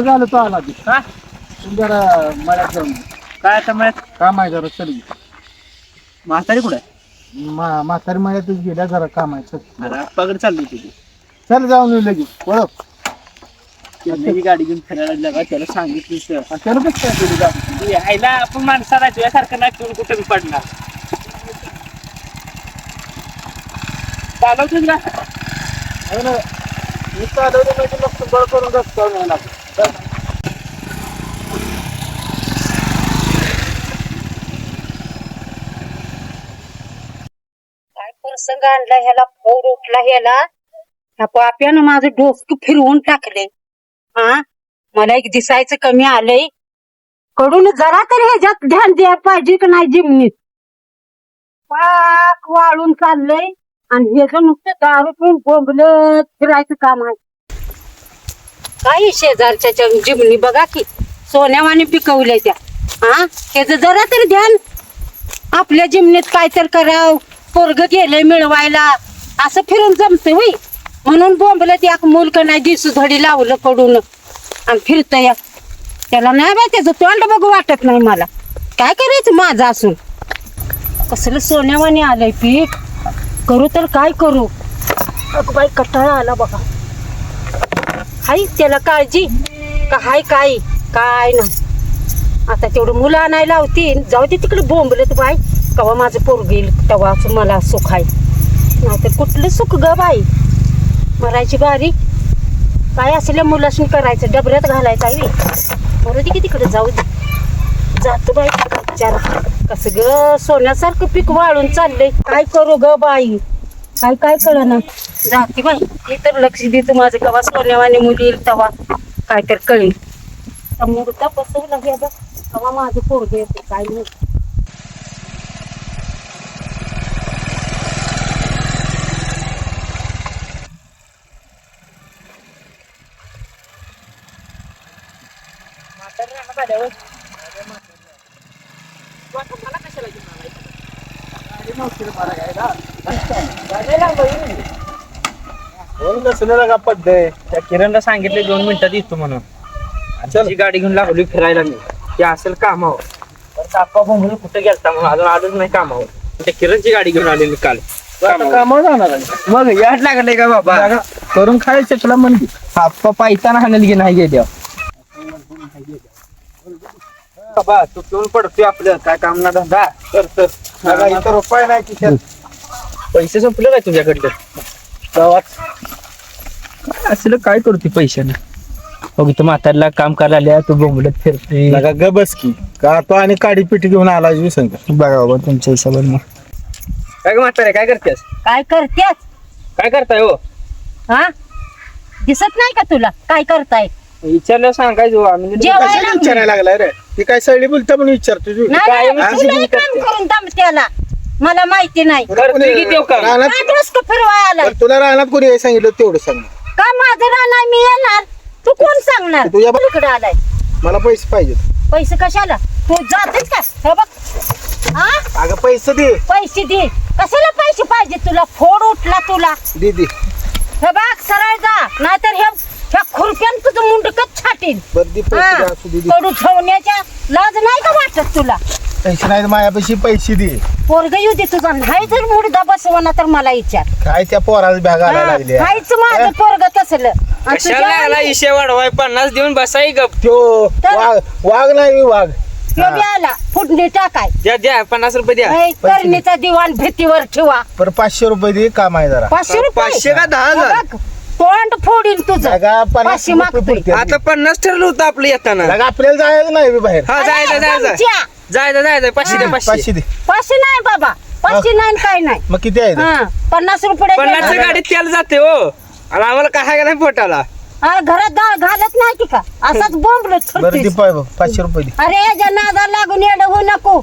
बरं झालं तो आला ती का तू जरा मळ्यात जाऊन. काय आता मळ्यात? काम आहे जरा चल. म्हातारी कुठे मा म्हातारी मळ्यातच गेल्या जरा काम आहे चल पगड चालली तुझी चल जाऊन येऊ लगेच. ओळख. गाडी घेऊन फिरायला लागा त्याला सांगितलीस त्याला कसं काय तुझी गाडी? आईला आपण माणसाला तुझ्यासारखं नाही कुठे पडणार. चालवतोच ना. मी चालवलं म्हणजे मग बळ करून नाही लागत. काय प्रसंग आणला ह्याला? फोड उठला ह्याला. ह्या पाप्यानं माझं डोकं फिरवून टाकले हा? मला एक दिसायचं कमी आलंय. कडून जरा तरी ह्याच्यात ध्यान द्यायला पाहिजे का नाही जिमनीत पाक वाळून चाललंय. आणि ह्याचं नुसतं दारू पिऊन बोंबलत फिरायचं काम आहे. काही शेजारच्या जिमनी? बघा की सोन्यावाने पिकवल्या त्या. हा? त्याचं जरा तरी ध्यान. आपल्या जिमनीत काय तर कराव. पोरग गेलंय मिळवायला. असं फिरून जमतं होई म्हणून बोंबलत एक मुलक नाही दिसू धडी लावलं पडून. आणि फिरत या त्याला नाही बाय त्याचं तोंड बघू वाटत नाही मला. काय करायचं माझं असून? कसलं सोन्यावाने आलंय पीक करू तर काय करू? बाई कटाळा आला बघा. हाय त्याला काळजी. का हाय काय? काय नाही. आता तेवढं मुलं आणायला लावतील जाऊ दे तिकडे बोंबलत बाई. कवा माझं पोरग येईल तेव्हाच मला सुख आहे. नाहीतर कुठलं सुख ग बाई? मरायची बारी. काय असल्या मुलाशी करायचं डबऱ्यात घालायचं आहे. बरं दे की तिकडे जाऊ दे. जातो बाई. विचार. कसं ग सोन्यासारखं पीक वाळून चाललंय. काय करू ग बाई? काय काय कळना? जाते बाई. हे तर लक्ष देतो माझं. कवा सोन्यावाने मुली येईल तेव्हा. काय तर कळेल. समोर मुहूर्त बसवला हे कवा माझं पोरग येते काय नाही. हो ना, सुनेला का पडतंय त्या किरणला सांगितले दोन मिनिटात येतो म्हणून. गाडी घेऊन लागली फिरायला मी ते असेल कामावर. तर कापा म्हणून कुठे गेलता म्हणून? अजून आलोच नाही कामावर. त्या किरणची गाडी घेऊन आलेली काल. आता कामावर. जाणार आहे. मग याट लागले का बाबा? करून खायचं तुला म्हणते हापा पायताना हाणल की नाही गेल्या बाबा तू पिऊन पडतोय आपलं. काय काम ना धंदा? कर तर. इथं रुपये नाही की पैसे संपले काय तुझ्याकडलं गावात. काय असलं काय करते पैशाने? बघ इथं म्हातारला काम करायला आल्या तू बोंबलत फिरते नका ग बस की. का तो आणि काडी पिठी घेऊन आला विसंग. बघा बाबा तुमच्या हिशोबाने. काय ग म्हातारे काय करतेस? काय करतेस? काय करताय हो? हा? दिसत नाही का तुला? काय करताय? विचारलं सांगायचं हो, आम्ही कशाला. विचारायला लागलाय रे? ती काय सळी बोलता म्हणून विचारतो तू. नाही, काय नाही, काम? करून त्याला? मला माहिती नाही. करते की देव काम? रानात काय डोसकं फिरवाय आलाय? बरं, तुला रानात कोणी हे सांगितलं तेवढं सांग. का माझं राहणार मी येणार. तू कोण सांगणार? तुझ्या बा- इकडे आलाय. मला पैसे पाहिजेत. पैसे कशाला? तू जातेच का? हे बघ. हा अगं पैसे दे. पैसे दे. कशाला पैसे पाहिजे तुला? फोड उठला तुला. दे दे. हे बघ सरळ जा. नाहीतर हे ह्या खुरप्यान तुझं मुंडकच छाटीन. बरं दे पैसे दे असू दे दे. कडू ठेवण्याच्या लाज नाही का वाटत तुला? पैसे नाही मायापाशी पैसे दे. पोरग येऊ दे तुझा. नाही जर मुडदा बसवना तर मला विचार. काय त्या पोराला बॅग आला हा, लागली काहीच माझं पोरग तसलं. आणि कशाला तुझ्या लागला आई- इशे वाढवाय? पन्नास देऊन बसाई गप. तर- वाघ वाघ नाही वाघ. तो बी आला. फुडणी टाकाय. द्या द्या पन्नास रुपये द्या. हे करणीचा दिवाण भीतीवर ठेवा. पर पाचशे रुपये दे काम आहे जरा. पाचशे रुपये? पाचशे का दहा हजार? बघ, तोंड फोडीन तुझं. पन्नास मागतोय. आता पन्नास ठरलं होतं आपलं येताना. आपल्याला जायचं नाही बे बाहेर. हा जायचं अरे, जायचं. जायचं जायचं पाचशे द्या पाचशे. पाचशे दे. पाचशे नाही बाबा पाचशे नाही काय नाही. मग किती आहे? ते? हा पन्नास रुपये पन्नासच्या द्यायचे. गाडीत तेल जाते हो. आणि आम्हाला काय का नाही पोटाला? हा, घरात डाळ घालत नाही की का? असाच बोंबलो बरं दे पाय बघ पाचशे रुपये दे. अरे याच्या नादा लागून येणं होऊ नको.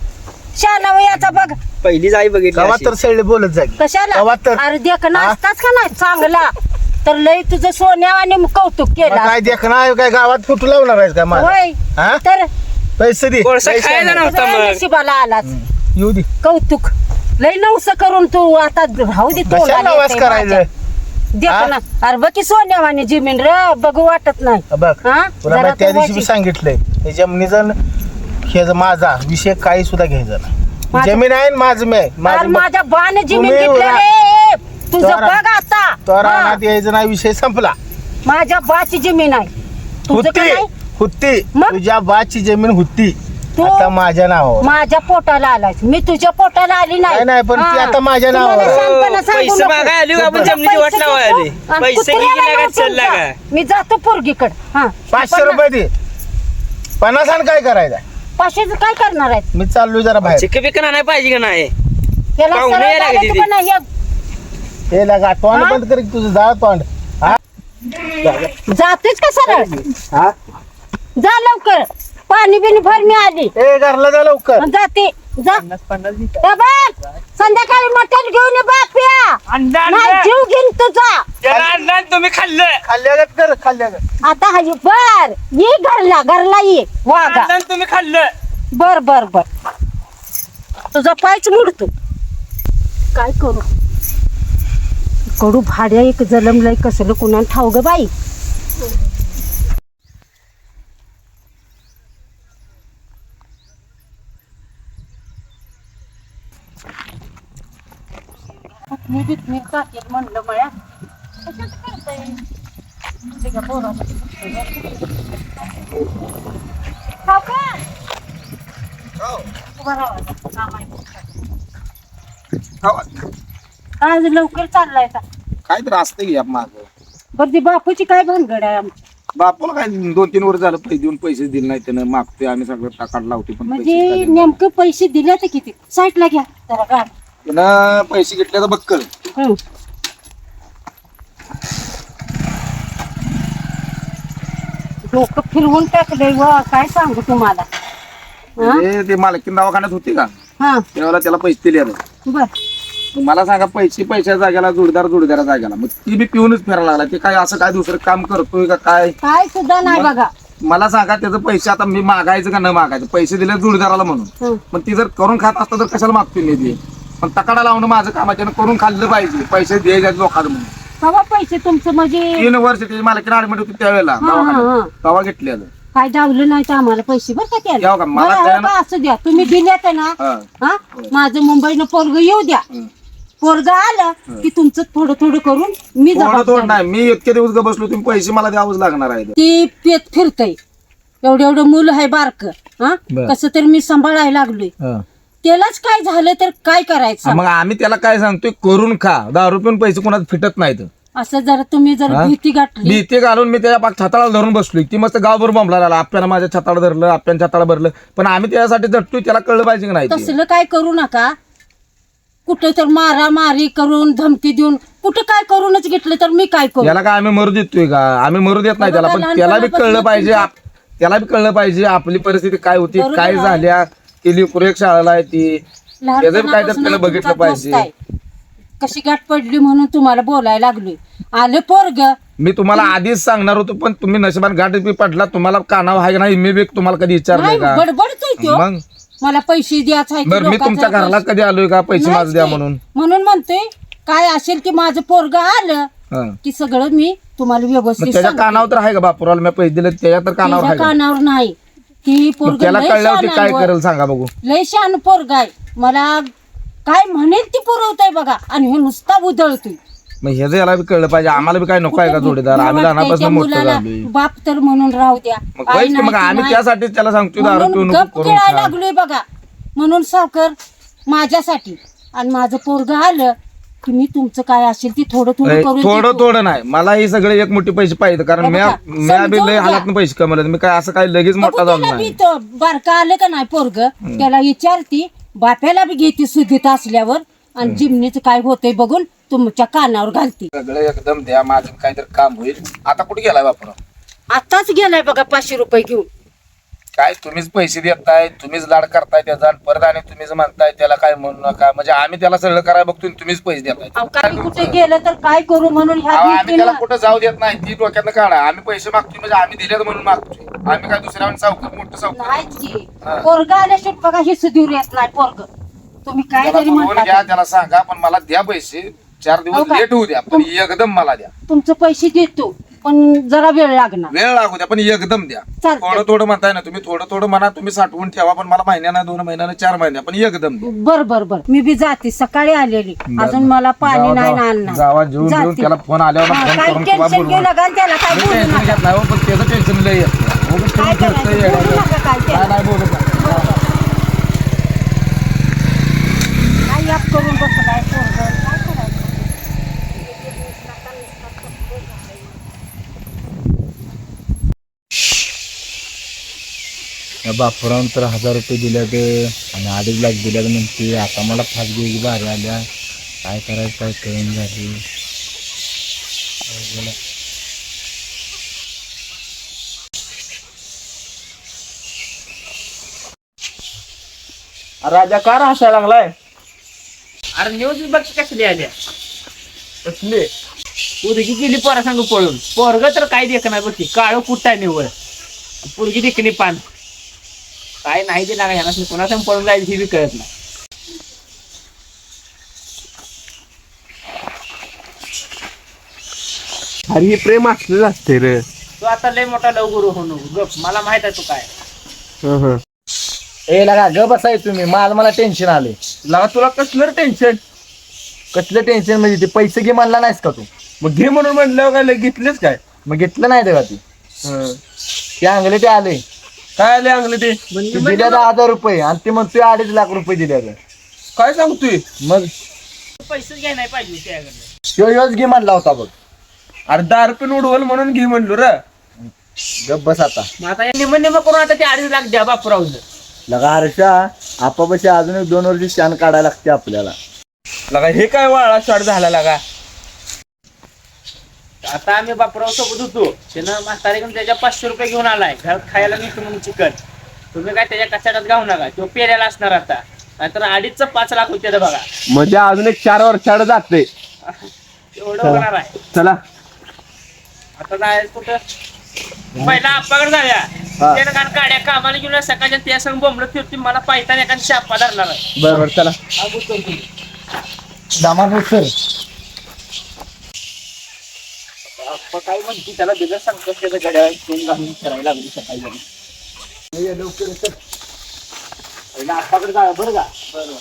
शाला वयाचा बघ. पहिली जाई बघितली अशी. तर सळले बोलत जागी कशाला? तर. अरे देख? नाचताच का नाही? चांगला. तर लय तुझं सोन्यावाने कौतुक मग केलं काय देखणार काय गावात फुटू लावणार आहेस काय मला? होय. हा? तर पैसे दे. कोळसा पैसे खायला आण. नव्हता तुझ्या मग. नशिबाला आलाच येऊ दे. कौतुक. लय नवस करून तू आता राहू दे कशाला तोंडाला नवाज येतंय करायचं. देतो हा? ना. अरे बघ की सोन्यावानी जमीन रे बघू वाटत नाही. बघ. हा? तुला जरा मी त्या दिवशी मी वाची. सांगितलंय हे जमिनीचं हे ज- माझा विषय काही सुद्धा घ्यायचा नाही. माझं- जमीन आहे ना माझं मी आहे. अरे माझं माझ्या बाने जमीन तुम्ही घेतली रे. तुझं तोरा- बघ आता तो हा, रानात यायचं नाही विषय संपला माझ्या बाची जमीन आहे तुझं हुत्ती काय नाही? हुत्ती मग? तुझ्या बाची जमीन हुत्ती तू- आता माझ्या नावावर माझ्या पोटाला आलाय मी तुझ्या पोटाला आली नाही नाही, नाही, पण ती हा. आता माझ्या तुम्हाला नावावर. शहाणपणा सांगू पैसे नको. मागाय आली का आपण तुझं जमिनीची वाट पैसे लावाय घेतो आली? आणि पैसे कुत्र्याला गेले का लावून चलला जा. का? मी जातो पोरगीकडे हा पाचशे रुपये दे पन्नास आणि काय करायचं पाचशेच काय करणार आहेत मी चाललोय जरा बाहेर चिक नाही पाहिजे का नाही याला पाहुणे सरळ यायला चालायचं लागली पण नाही. हे हे लगा तोंड? बंद कर तुझं जा तोंड. हा? जातेच का सरळ हा? जा लवकर. पाणी बिनी भर मी आली. ए घरला जा लवकर. जाते. जा. ए बघ, संध्याकाळी मटण घेऊन ये बाप्या नाही जीव घेईन तुझा तुम्ही खाल्लं. खाल्ल्यागत कर खाल्ल्यागत. आता हा ये बर. ये घरला घरला ये. वागा. तुम्ही खाल्लं. बर बर बर. तुझा पायच मुडतो. काय करू? कडू भाड्या एक जलमलंय कसलं कुणा ठाव ग बाई मी बितमी टाकेल म्हणलं मळ्या कशाच करताय? उभा राहा. आज लवकर चाललाय का काय तर असतं की माग. बरं ती बापूची काय भानगड आहे आमची? बापूला काय दोन तीन वर्ष झालं पैसे देऊन पैसे दिले नाही त्यानं. मागतोय आम्ही सगळं टाकाड लावतो पण पैसे म्हणजे काय नेमकं पैसे दिले तर किती? साईडला घ्या जरा गाड. त्यानं पैसे घेतले तर बक्कल. हं. डोकं फिरवून टाकलंय व काय सांगू तुम्हाला? हा? म्हणजे ते मालकीन दवाखान्यात होते का? हा. त्यावेळेला त्याला पैसे दिले आता. बर. मला सांगा पैसे पैशाच्या जागेला जोडदार जोडदार जागेला. मग ती बी पिऊनच फिरायला लागला. ते काय असं काय दुसरं काम करतोय का काय? काय सुद्धा नाही बघा. मला सांगा त्याचं पैसे आता मी मागायचं का न मागायचं? पैसे दिले जोडदाराला म्हणून. पण ती जर करून खात असतं तर कशाला मागतोय मी ते? पण तकाडा लावणं माझं कामाच्यानं करून खाल्लं पाहिजे. पैसे द्यायचे लोकांना म्हणून. कवा पैसे तुमचं म्हणजे? वर्ष त्याची मालकीन ऍडमिट होती त्यावेळेला दवाखान्यात हा. तवा घेतलेलं. काय डावलं नाही तर आम्हाला पैसे बरं का त्याला? द्यावं का? मला बरं, त्यानं- का, असू द्या. तुम्ही दिल्यात ना हा. हा माझं मुंबईनं पोरग येऊ द्या. हं. पोरग आलं की तुमचं थोडं थोडं करून मी थोडं थोडं जबाबदार. नाही मी इतके दिवस ग बसलो तुम्ही पैसे मला द्यावंच लागणार आहे. ती पेत फिरतय. एवढं एवढं मुलं आहे बारक हा? बर. कसं तरी मी सांभाळायला लागलोय. त्यालाच काय झालं तर काय करायचं? मग आम्ही त्याला काय सांगतोय? करून खा. दारू पिऊन पैसे कोणाला फिटत नाहीत. असं जर तुम्ही जर हा? भीती गाठली. भीती घालून मी त्याच्या पाक छताळा धरून बसलोय. ती मस्त गावभर बोंबला लागला. आपल्याला माझ्या छताळा धरलं आपल्याला छताळा भरलं. पण आम्ही त्याच्यासाठी झटतोय त्याला कळलं पाहिजे की नाही ते. तसलं काय करू नका. कुठं तर मारा मारी करून धमकी देऊन कुठं काय करूनच घेतलं तर मी काय करू? याला काय आम्ही मरू देतोय का? आम्ही मरू देत नाही त्याला पण त्याला बी कळलं पाहिजे आप- त्याला बी कळलं पाहिजे आपली परिस्थिती काय होती बरोबर काय आहे. झाल्या ती लेकरू एक शाळेला आहे ती. त्याचं बी काय तर लहानपणापासून त्याला बघितलं तुमचा दोस्त पाहिजे. आहे. कशी गाठ पडली म्हणून तुम्हाला बोलायला लागलोय. आले पोरग. मी तुम्हाला आधीच सांगणार होतो पण तुम्ही नशिबान गाठ बी पडला तुम्हाला कानाव आहे का नाही मी बी तुम्हाला कधी विचारलंय का? बडबडतोय तो मग? मला पैसे द्यायचं आहे बरं मी तुमच्या घराला कधी आलोय का? पैसे माझं द्या म्हणून. म्हणून म्हणतोय काय असेल की माझं पोरग आलं. की सगळं मी तुम्हाला व्यवस्थित त्याच्या. कानावर तर आहे का बापुराला? मी पैसे दिले त्याच्या तर कानावर आहे का? कानावर नाही. मग पोरग त्याला लय कळल्यावर ते शहाणा काय. करेल सांगा बघू. लय शान पोरग आहे. मला काय म्हणेल ती पुरवतोय बघा. आणि हे नुसता उधळतोय. मग हे याला बी कळलं पाहिजे आम्हाला बी काय नको आहे का जोडीदार? आम्ही लहानापासून मोठं मुलाला झालोय. बाप तर म्हणून राहू द्या. मग आई होयच की नाही मग ती आम्ही नाही. त्यासाठीच त्याला सांगतोय दारू पिऊ म्हणून नको गप करून खेळायला खा. लागलोय बघा. म्हणून सावकर माझ्यासाठी आणि माझं पोरग आलं की मी तुमचं काय असेल ती थोडं थोडं करून थोडं देतो. थोडं नाही. मला हे सगळे एक मोठी पैसे पाहिजे कारण हे बघा, मी बी समजून लय घ्या. हालात पैसे कमवले मी काय असं काय लगेच बघू मोठा झालो त्याला नाही. बी तो बारका आलं का नाही पोरग त्याला विचारती बाप्याला बी घेते सुधीत असल्यावर आणि जिमनीचं काय होतंय बघून तुमच्या कानावर घालते. सगळं एकदम द्या माझं काहीतरी काम होईल. आता कुठे गेलाय बापूर आताच गेलाय बघा पाचशे रुपये घेऊन. काय तुम्हीच पैसे देताय तुम्हीच लाड करताय त्याचा आणि परत आणि तुम्हीच म्हणताय त्याला काय म्हणू नका. म्हणजे आम्ही त्याला सगळं करायला बघतोय आणि तुम्हीच पैसे देताय. अहो, कुठे गेलं तर काय करू म्हणून ह्या अहो, आम्ही त्याला भीतीनं- कुठं जाऊ देत नाही ती डोक्यातनं काढा. आम्ही पैसे मागतोय म्हणजे आम्ही दिलेत म्हणून मागतोय. आम्ही काय दुसऱ्या सावकार मोठं सावकार? नाहीच की. हा. पोरग आल्याशिवाय बघा हे सुधीर येत नाही पोरग. तुम्ही काय त्याला जरी बोलवून घ्या म्हणता त्याला सांगा पण मला द्या पैसे. चार दिवस? लेट होऊ द्या पण एकदम मला द्या तुमचे पैसे देतो पण जरा वेळ लागणार वेळ लागू द्या पण एकदम द्या चालतंय. थोडं थोडं म्हणताय ना तुम्ही थोडं थोडं म्हणा तुम्ही साठवून ठेवा पण मला महिन्यानं दोन महिन्यानं चार महिन्या पण एकदम द्या बर बर बर मी बी जाते सकाळी आलेली अजून मला पाणी नाही जावा. आणणार जावा, जेवून जाते. त्याला फोन आल्यावर हा, फोन काय करून किंवा टेन्शन बोलवून. घेऊ नका आणि त्याला काय मी बोलू टेन्शन नका घेत नाही हो, पण त्याचं टेन्शन लय येतं. हो, पण काय तुम्ही करायचं बोलू येड्याला. नका काय ते. काय नाही बोलत नाही. काय याप करून बसलं काय पोरगं? काय करायचं? या बापरावून तर हजार रुपये दिले ते आणि अडीच लाख दिले म्हणते. आता मला फास घ्यायची भारी आल्या. काय करायचं काय कळून झाली. राजा का हसायला लागलाय? अरे न्यूज बघ कसली आल्या कसले? पोरगी गेली पोरा सांग पळून. पोरग तर काय देख नाही बघ काळ कुठं आहे निवड पोरगी देखणी पान. काय नाही ते लागा ह्याला? कोणा संग पळून जायचं हे बी कळत नाही. अरे हे प्रेम असलेलं असते रे. तू आता लय मोठा लव गुरु हो नको गप मला माहीत आहे तू काय. ए लगा ग बसाय तुम्ही. मला मला टेन्शन आले लगा तुला कसलं टेन्शन कसलं टेन्शन म्हणजे ते पैसे घे म्हणला नाहीस का तू? मग घे म्हणून म्हणलं काय घेतलेच काय? मग घेतलं नाही तेव्हा ती ते? अंगले ते आले काय आले अंगले ते दिल्या दहा हजार रुपये आणि ते म्हणतोय अडीच लाख रुपये दिल्या काय सांगतोय? मग पैसेच घ्याय नाही पाहिजे त्याकडनं. तो योच घे म्हणला होता बघ. अरे दहा रुपये उडवल म्हणून घे म्हणलो र. गप बस आता. मग आता निम निम करून आता ते अडीच लाख द्या बापरावचं लगा हर्षा आपापाशी अजून एक दोन वर्षी शान काढायला लागते आपल्याला. लगा हे काय वाळा शॉर्ट झाला लगा. आता आम्ही बापराव सोबत होतो. त्यानं म्हातारीकडून त्याच्या पाचशे रुपये घेऊन आलाय. घरात खायला निघतो म्हणून चिकन. तुम्ही काय त्याच्या कचाटात गाऊ नका. तो पेऱ्याला असणार आता. नाहीतर अडीचचं पाच लाख होते बघा. म्हणजे अजून एक चार वर्षाड जाते. एवढं होणार आहे. चला. आता जायचं कुठं? पहिला आप्पाकडे जाऊया. त्यानं कारण काड्या कामाला घेऊन सकाळच्या त्या संग बोंबलत फिरतील मला पायताना एखादी शापा धरणार आहे. बरोबर चला. दामा सर आप्पा काय म्हणते त्याला दिलं सांगतो त्याचं गड्या घेऊन घालून फिरायला लागली सकाळी जाऊन. पहिला आप्पाकडे जाऊया बरं का बरं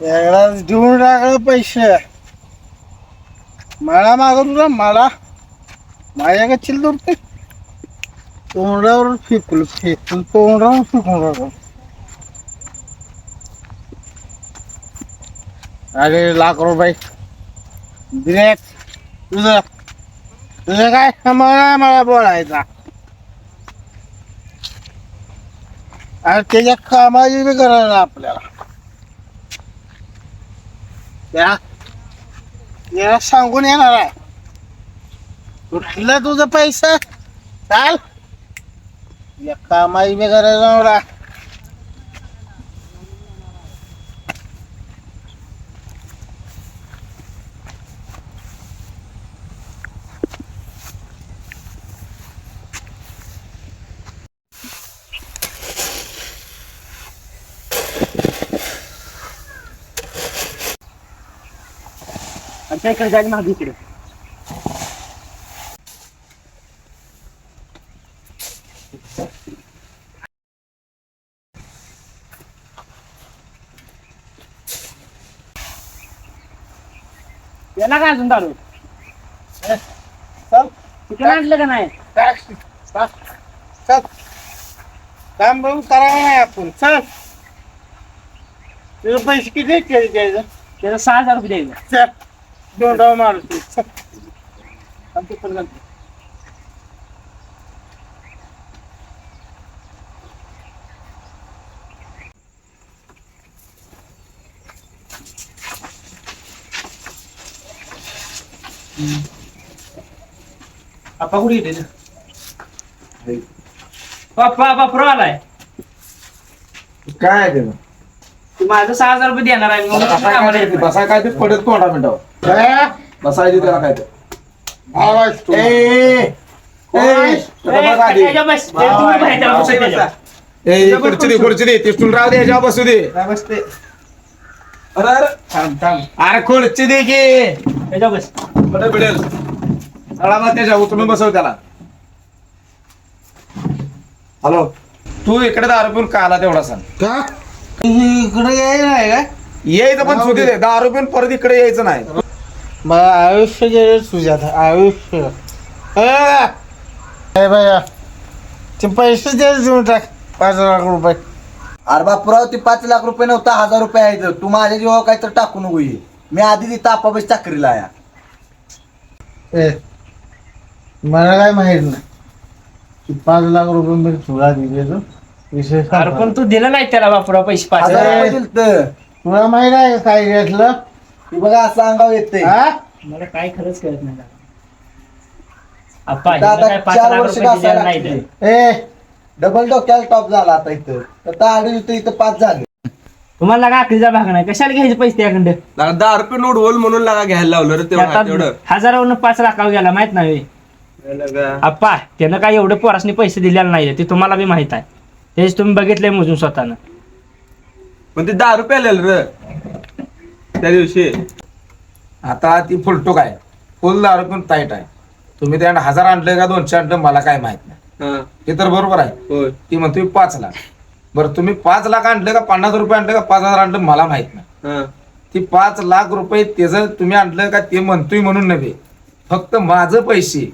देऊन टाकलं पैसे. मला माग तुला मला. माझ्या चिल्लर ते तोंडावर फेकलं फेकलं तोंडावर फेकून अरे लाख रुपये. तुझं. तुझं काय मला मला बोलायचा? अरे त्याच्या कामाची बी करायला आपल्याला. या. याला सांगून येणार आहे. कुठला तुझं पैसा? चाल. या कामाई बी गरज नव्हता आमच्या इकडे जायला मागे इकडे याला काय अजून दारू. चल. तिकडे आणलं का नाही? टॅक्सी चल चल. काम करावं नाही आपण. चल. तुझे पैसे किती आहेत त्याचे द्यायचं त्याला सहा हजार रुपये द्यायचं. चल. दोन डाव चल. आमच्या पण. पप्पा कुठे गेले? पप्पा पप्पा आलाय. काय आहे तू? माझं सहा हजार रुपये देणार आहे तुझ्या कामाला येत नाही. बसाय काय ते पडत तोंडा मिनिटावर काय? बसायची त्याला काय ते आवाज तू? ए ए, त्याच्या बस. ते तुम्ही बाहेर जाऊ बसा त्याच्या. ए, खुर्ची दे खुर्ची दे तिथून राहू दे ह्याच्यावर बसू दे. बसते अरे अरे. थांब थांब. अरे खुर्ची दे की. त्याच्या बस. बिडेल चला मग त्याच्या उतरून बसव त्याला. हॅलो तू इकडे दारू का आला तेवढा सांग. का? इकडे यायला नाही का? यायचं पण सुधी दे. दारू पिऊन परत इकडे यायचं नाही. मला आयुष्य गेलं तुझ्यात आयुष्य. ए भैया ते पैसे दे देऊन टाक. पाच लाख रुपये. अरे बापुराव ते पाच लाख रुपये नव्हता हजार रुपये आहे तू माझ्या जीवा काय तर टाकू नको ये मी आधी तिथं आपाबस चाकरीला या ए मला काय माहीत नाही ते पाच लाख रुपये मी तुला दिले तो अरे संपला. पण तू दिला नाही त्याला बापुरा पैसे पाच हजार अरे. रुपये दिलतं. तुला माहीत आहे का काय घेतलं ती बघा असं अंगाव येते हा मला काय खरंच कळत नाही काय पाच चार लाख वर्ष रुपये दिलेले घासायला नाही लागले. ए डबल डोक्याला टॉप झाला आता इथं आता अडीच होतं इथं पाच झाले तुम्हाला लागा अकलीचा भाग नाही. कशाला घ्यायचे पैसे त्याकडे लागा दहा रुपये नोट होल म्हणून लागा घ्यायला लावलं रे तेवढं तेवढं. हजारावरून पाच लाखावर गेला माहीत नाही. लागा. अप्पा त्यानं काय एवढे पोरासनी पैसे दिलेले नाही ते तुम्हाला बी माहीत आहे. तेच तुम्ही बघितलंय मोजून स्वतःनं. पण ते दहा रुपये आलेलं रे. त्या दिवशी. आता ती फुलटूक आहे फुल दारू पिऊन ताईट आहे. तुम्ही त्यानं हजार आणलं का दोनशे आणलं मला काय माहीत नाही. हा. हे तर बरोबर आहे. ती म्हणतोय पाच लाख. बरं तुम्ही पाच लाख आणलं का पन्नास रुपये आणलं का पाच हजार आणलं मला माहीत नाही. हा. ती पाच लाख रुपये त्याचं तुम्ही आणलं का ते म्हणतोय म्हणून नव्हे फक्त माझं पैसे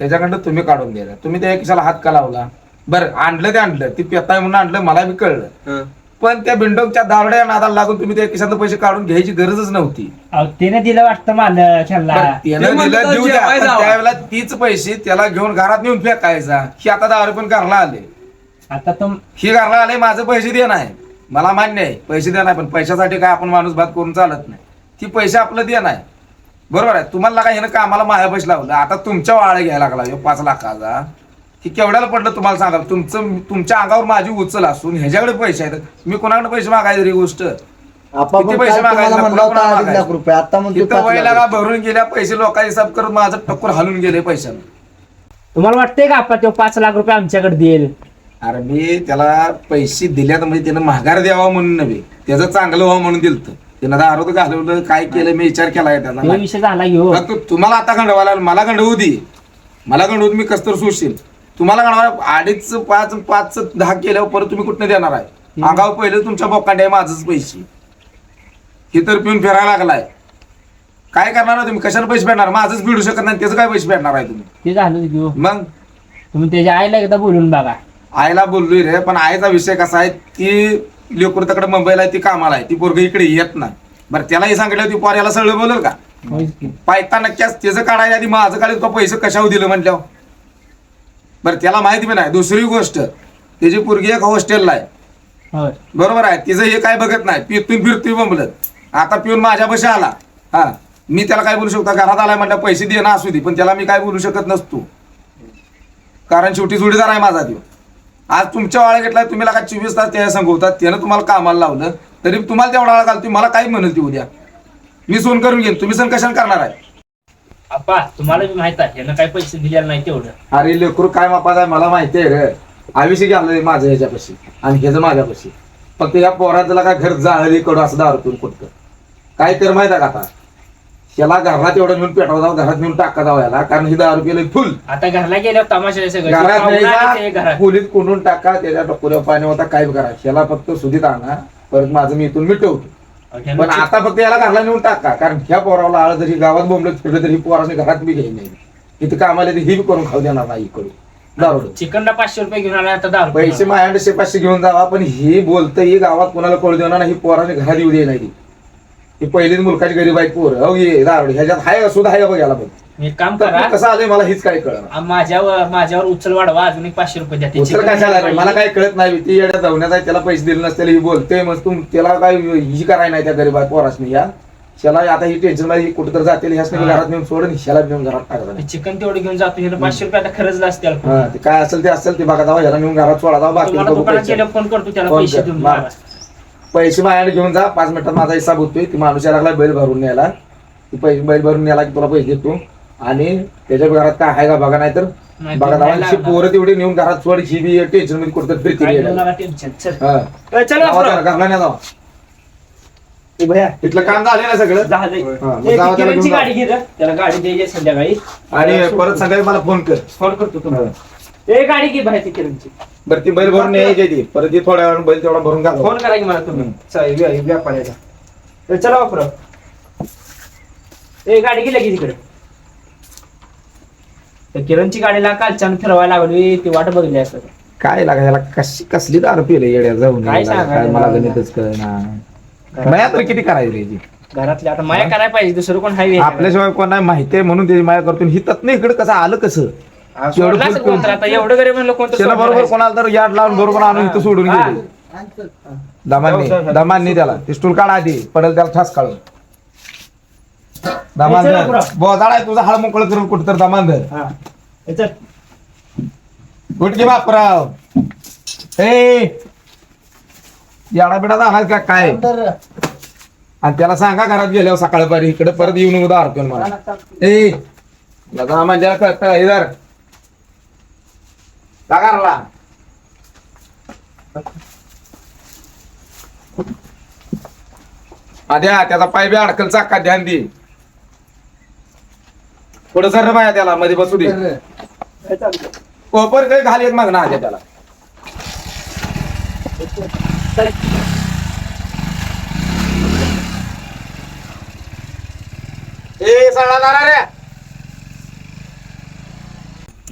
त्याच्याकडनं तुम्ही काढून द्यायला तुम्ही त्या किशाला हात का लावला? बरं आणलं ते आणलं ती पेताय म्हणून आणलं मला बी कळलं. हा. पण त्या बिंडोकच्या दारड्या नादाला लागून तुम्ही त्या खिशातनं पैसे काढून घ्यायची गरजच नव्हती. अहो, त्याने दिलं वाटतं मला त्याला बरं, त्यानं ते म्हणलं दिलं तर देऊ द्या जेवायला पण जावं. त्यावेळेला तीच पैसे त्याला घेऊन घरात नेऊन फेकायचा. ही आता दारू पण घरला आले. आता तुम ही घरला आले माझं पैसे दे नाही मला मान्य आहे पैसे दे नाही पण पैशासाठी काय आपण माणूस भात करून चालत नाही. ती पैसे आपलं दे नाही बरोबर आहे? तुम्हाला काय ह्यानं कामाला माया पैसे लावलं. आता तुमच्या वाळे घ्यायला लागला. ह्यो पाच लाखाचा. की केवढ्याला पडलं तुम्हाला सांगा तुमचं तुमच्या अंगावर माझी उचल असून ह्याच्याकडे पैसे आहेत. मी कोणाकडे पैसे मागायचे रे ही गोष्ट. आपण किती पैसे मागायचे? लाख? रुपये. आता म्हणतो तिथं पाच वयला का भरून गेल्या पैसे लोकांचा हिसाब करत माझं टक्कर हलून गेले पैशानं. तुम्हाला वाटतंय का आपा तो पाच लाख रुपये आमच्याकडे देईल? अरे मी त्याला पैसे दिल्यात म्हणजे त्यानं माघार द्यावा म्हणून नव्हे. त्याचं चांगलं व्हावं म्हणून दिलत. त्यानं दारू तर घालवलं काय केलं मी विचार केला तो त्याला विषय झाला घेऊ फक्त तुम्हाला आता गंडवायला मला गंडवू दे. मला गंडवू मी कसतर सुशील तुम्हाला गंडवा अडीच पाच पाच दहा केल्यावर परत तुम्ही कुठनं देणार आहे? अंगावर पहिलं तुमच्या बोकांडे माझंच पैसे. हे तर पिऊन फिरायला लागलाय. काय करणार आहे तुम्ही? कशाला पैसे फेडणार माझंच फिडू शकत नाही. त्याचं काय पैसे फेडणार आहे तुम्ही? ते झालं घेऊ मग? तुम्ही त्याच्या आईला एकदा बोलून बघा. आईला बोललोय रे पण आईचा विषय कसा आहे ती लेकर तिकडे मुंबईला आहे ती कामाला आहे. ती पोरगी इकडे येत नाही. बरं त्यालाही सांगितलं ती पोर याला सगळं बोलेल का. पायता नक्कीच त्याचं काढायला आधी माझं काढायला तो पैसे कशावर दिलं म्हटल्यावर? बरं त्याला माहिती पण आहे दुसरी गोष्ट त्याची पोरगी एक हॉस्टेलला आहे. बरोबर आहे. तिचं हे काय बघत नाही. पितून फिरतोय बोंबलत. आता पिऊन माझ्या पैसे आला. हा. मी त्याला काय बोलू शकतो? घरात आलाय म्हटलं पैसे दे ना असू दे पण त्याला मी काय बोलू शकत नसतो. कारण शेवटी जोडीदार आहे माझा देव आज तुमच्या वाळा घेतला तुम्ही लगा चोवीस तास त्या संगवतात. त्यानं तुम्हाला कामाला लावलं. तरी तुम्हाला तेवढा वाळा घालतो मला काय म्हणेल ती उद्या मी सोन करून घेईन. तुम्ही सण कशाने करणार आहे? तुम्हाला बी माहीत आहे यानं काही पैसे दिलेले नाही तेवढं. अरे लेकरू काय मापाचा आहे मला माहिती आहे रे. आयुष्य घाललं माझं ह्याच्यापाशी आणि ह्याचं माझ्यापाशी. फक्त या पोराचं काय घर जाळली कडू असं दारू पिऊन कुठं. काय कर माहिती आहे का आता? त्याला घरात एवढं नेऊन पेटवा जावं घरात नेऊन टाका जावं याला कारण ही दारू पिलं फुल. आता घरला गेल्यावर तमाशा घरात खोलीत कोंडून टाका त्याच्या टकोऱ्या पाणी होता काय करा. याला फक्त सुधीत आणा परत माझं मी इथून मिटवतो. पण आता फक्त याला घरला नेऊन टाका कारण ह्या पोराला आळ जरी गावात बोंबलत फिरलं तरी पोराने घरात बी घेईन नाही. इथं कामाला तर ही बी करून खाऊ देणार नाही इकडून. दारू चिकनला पाचशे रुपये घेऊन आला आता रुपये पैसे माझ्याकडे पाचशे घेऊन जावा पण ही बोलतं ही गावात कोणाला कळू देणार नाही ही पोराने घरात येऊ दे नाही ही पहिलीच मुलकाची गरीब आहे पोर हो ये दारू ह्याच्यात हाय सुद्धा हाय बघ याला पण एक काम करा कसं आलंय मला हीच काय आ, माझ्यावर माझ्यावर उचल वाढवा अजून एक पाचशे रुपये द्या उचल कशाला रे? पाहिजे. मला काय कळत नाही ती येड्या जाऊण्यात आहे त्याला पैसे दिले नसते ही बोलते मग तू त्याला काय ही करायला नाही त्या गरीब पोरासनी या त्याला आता ही टेन्शनमध्ये कुठं तर जातील ह्याच हा. घरात नेऊन सोडून ह्याला नेऊन घरात टाकत चिकन तेवढं घेऊन जातो ह्यानं पाचशे रुपये आता खरंच असतील हा ते काय असेल ते असेल ते बघा जावा ह्याला नेऊन घरात सोडा जावा बाकी तुम्हाला नको दुकानात पैसे. गेल्यावर फोन करतो त्याला फोन पैसे कर. देऊन मा-. पैसे माझ्याकडे घेऊन जा. पाच मिनिटात माझा हिसाब होतोय. ती माणूस यायला लागला बैल भरून न्यायला. ती पैसे बैल भरून न्यायला की तुला पैसे देतो. आणि त्याच्या घरात काय आहे का बघा नाही तर बघा दादा. पोरं तेवढी नेऊन घरात सोड ही बी टेन्शनमध्ये कुठं फिरती घरला नाही जावा. ए, भैया. इथलं काम झालं ना सगळं? गाडी घे. त्याला गाडी द्यायची संध्याकाळी. आणि परत संध्याकाळी मला फोन कर. फोन करतो तुम्हाला. ए गाडी घे बाहेर किरणची बरं ती बैल भरून यायची ती. परत ती थोड्या वेळानं बैल तेवढा भरून घाल फोन करा की मला तुम्ही. चल, व्या- व्यापाऱ्याचा ए, चला वापरा. ए गाडी गेली की तिकडे त्या किरणची गाडीला कालच्यानं फिरवायला लागली ती वाट बघली असं. काय लागा याला कशी कसली दारू पिले येड्या जाऊन? काय याला, सांगायचं काय मला? गणितच कळना. माया तर किती करायची याची? घरातले आता माया करायला पाहिजे दुसरं कोण हाय आपल्याशिवाय कोण नाही माहिती आहे म्हणून त्याची माया करतो. ही तत्न इकडे कसं आलं कसं? सोडलं असं कोण तर आता एवढं गरीब म्हणलं कोणतं त्याला सोडणार बरोबर? कोणाला तर याड लावून बरोबर आणून इथं सोडून हा. गेले. दमांनी दमांनी त्याला. ते स्टूल काढा आधी पडेल त्याला ठास काढून. दमान चला पुढं. बोजाड आहे तुझा हाड मोकळ करून कुठं तर दमान धर. हा. चल. गुटकी बापराव. ए! याडा बिडा झाला का काय? आणि त्याला सांगा घरात गेल्यावर सकाळपारी इकडे परत येऊन उदा अर्पण मला. ए! लगा म्हणजे कळत इधर लगारला आद्या त्याचा पाय बी अडकल चाका ध्यान दे थोडं सर बाया त्याला मध्ये बसू दे. कोपर काही घाल येत मग ना आद्या त्याला. ए सळा जाणार रे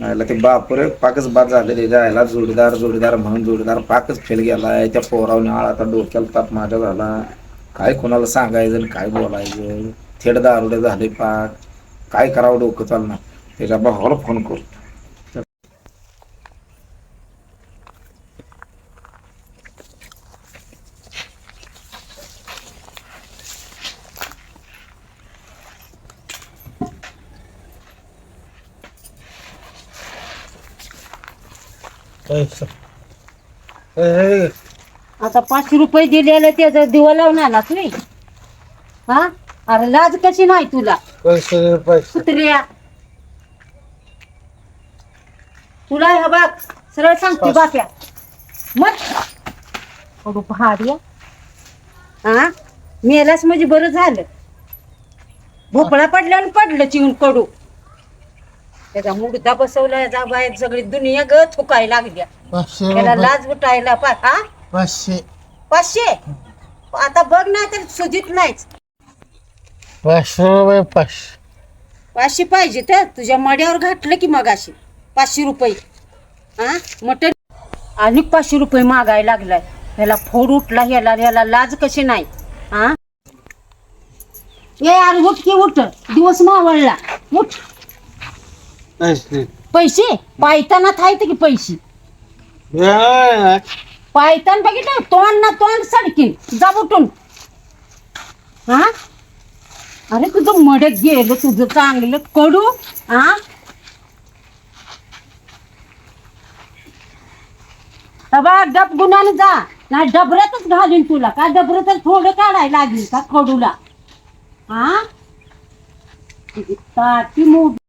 आयला ते बापरे पाकच बाद झालेले जायला. जोडीदार जोडीदार म्हणून जोडीदार पाकच फेल गेलाय. त्या पोरावने आळा आता डोक्याला ताप माझ्या झाला. काय कोणाला सांगायचं आणि काय बोलायचं? थेट दारुडे झाले पाक. काय करावं डोकं चालणार त्याच्या भावाला फोन करतो. आता पाचशे रुपये दिलेले त्याचा दिवा लावून आला तुम्ही हा? अरे लाज कशी नाही तुला? पैसे दे, पैसे. कुत्र्या. तुला हे बघ सरळ सांगते बाप्या. मग. भाड्या हा? मेलास म्हणजे बरं झालं. भोपळा पडल्यावर पडलं चिवून कडू. त्याचा मुडदा बसवला जा बाहेर सगळी दुनिया ग थुकाय लागल्या. पाचशे त्याला रुपये. लाज उठायला पा हा? पाचशे. पाचशे? आता बघ ना तर सुजित नाहीच. पाचशे रुपये पाचशे. पाचशे पाहिजे तर तुझ्या मड्यावर घातलं की मग अशी पाचशे रुपये. हा? मटन आणि पाचशे रुपये मागायला लागलाय. ह्याला फोड उठला ह्याला ह्याला लाज कशी नाही. हा? ये यार उठ की उठ. दिवस मावळला. उठ. पैसे पैसे? पायताना थायत की पैसे? पायतान बघितलं? तोंड ना तोंड सडकीन. जा उठून. हा अरे तुझं मडक गेलं तुझं चांगलं. कडू हा बा डब गुणाने जा. नाही डबऱ्यातच घालीन तुला. काय डबरं तर थोडं काढायला लागेल का कडूला? हा ताटी मोठ